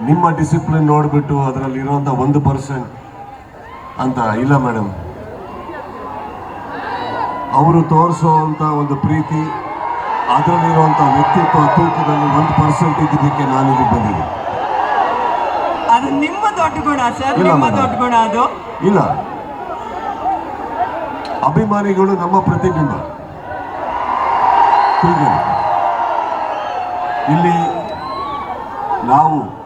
ನಿಮ್ಮ ಡಿಸಿಪ್ಲಿನ್ ನೋಡಿಬಿಟ್ಟು ಅದರಲ್ಲಿ ಇರುವಂತ ಒಂದು ಪರ್ಸೆಂಟ್ ಅಂತ ಇಲ್ಲ ಮೇಡಮ್ ಅವರು ತೋರಿಸುವಂಥ ಒಂದು ಪ್ರೀತಿ ಅದರಲ್ಲಿರುವಂಥ ವ್ಯಕ್ತಿತ್ವ ತೂಕದಲ್ಲಿ ಒಂದು ಪರ್ಸೆಂಟ್ ಇದ್ದಿದ್ದಕ್ಕೆ ನಾನು ಇಲ್ಲಿ ಬಂದಿದ್ದೆ ಅದು ನಿಮ್ಮ ದೊಡ್ಡ ಗುಣ ಸರ್ ನಿಮ್ಮ. ದೊಡ್ಡ ಗುಣ ಅದು. ಇಲ್ಲ. ಅಭಿಮಾನಿಗಳು ನಮ್ಮ ಪ್ರತಿಬಿಂಬ. ಇಲ್ಲಿ ನಾವು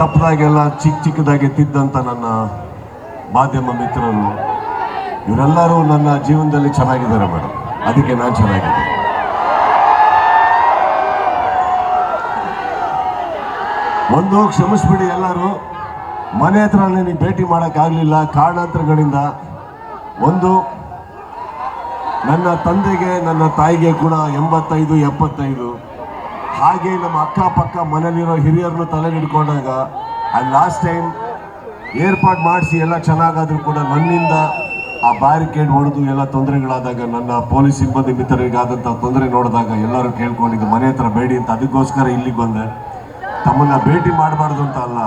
ತಪ್ಪದಾಗೆಲ್ಲ ಚಿಕ್ಕ ಚಿಕ್ಕದಾಗಿ ತಿದ್ದಂಥ ನನ್ನ ಮಾಧ್ಯಮ ಮಿತ್ರರು, ಇವರೆಲ್ಲರೂ ನನ್ನ ಜೀವನದಲ್ಲಿ ಚೆನ್ನಾಗಿದ್ದಾರೆ ಮೇಡಮ್. ಅದಕ್ಕೆ ನಾನು ಚೆನ್ನಾಗಿದ್ದೀನಿ. ಒಂದು ಕ್ಷಮಿಸ್ಬಿಡಿ ಎಲ್ಲರೂ. ಮನೆ ಹತ್ರ ನಿನಗೆ ಭೇಟಿ ಮಾಡೋಕ್ಕಾಗಲಿಲ್ಲ. ಕಾರಣಾಂತರಗಳಿಂದ ಒಂದು, ನನ್ನ ತಂದೆಗೆ ನನ್ನ ತಾಯಿಗೆ ಕೂಡ ಎಂಬತ್ತೈದು, ಎಪ್ಪತ್ತೈದು. ಹಾಗೆ ನಮ್ಮ ಅಕ್ಕಪಕ್ಕ ಮನೇಲಿರೋ ಹಿರಿಯರನ್ನು ತಲೆ ಹಿಡ್ಕೊಂಡಾಗ ಅಲ್ಲಿ ಲಾಸ್ಟ್ ಟೈಮ್ ಏರ್ಪಾಡು ಮಾಡಿಸಿ ಎಲ್ಲ ಚೆನ್ನಾಗಾದರೂ ಕೂಡ ನನ್ನಿಂದ ಆ ಬ್ಯಾರಿಕೇಡ್ ಹೊಡೆದು ಎಲ್ಲ ತೊಂದರೆಗಳಾದಾಗ ನನ್ನ ಪೊಲೀಸ್ ಸಿಬ್ಬಂದಿ ಮಿತ್ರರಿಗಾದಂಥ ತೊಂದರೆ ನೋಡಿದಾಗ ಎಲ್ಲರೂ ಕೇಳ್ಕೊಂಡಿದ್ದು, ಮನೆ ಹತ್ರ ಬೇಡಿ ಅಂತ ಅದಕ್ಕೋಸ್ಕರ ಇಲ್ಲಿಗೆ ಬಂದೆ. ತಮ್ಮನ್ನ ಭೇಟಿ ಮಾಡಬಾರ್ದು ಅಂತ ಅಲ್ಲ.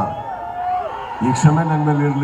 ಈ ಕ್ಷಮೆ ನನ್ನ ಮೇಲೆ ಇರಲಿ.